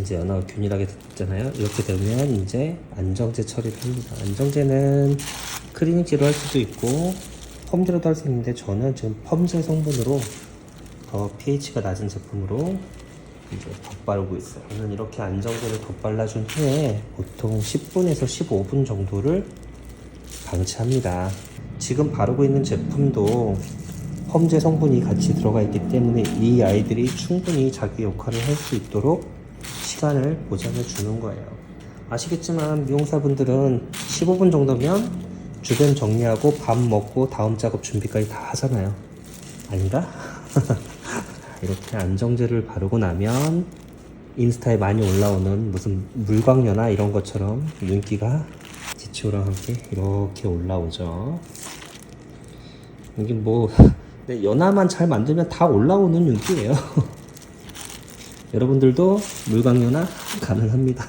이제 연화가 균일하게 됐잖아요. 이렇게 되면 이제 안정제 처리를 합니다. 안정제는 클리닉제로 할 수도 있고 펌제로도 할 수 있는데 저는 지금 펌제 성분으로 더 pH가 낮은 제품으로 이제 덧바르고 있어요. 저는 이렇게 안정제를 덧발라준 후에 보통 10분에서 15분 정도를 방치합니다. 지금 바르고 있는 제품도 펌제 성분이 같이 들어가 있기 때문에 이 아이들이 충분히 자기 역할을 할 수 있도록 시간을 보장해 주는 거예요. 아시겠지만 미용사분들은 15분 정도면 주변 정리하고 밥 먹고 다음 작업 준비까지 다 하잖아요. 아닌가? 이렇게 안정제를 바르고 나면 인스타에 많이 올라오는 무슨 물광연화 이런 것처럼 윤기가 지치오랑 함께 이렇게 올라오죠. 이게 뭐 네, 연화만 잘 만들면 다 올라오는 윤기예요. 여러분들도 물광연화 가능합니다.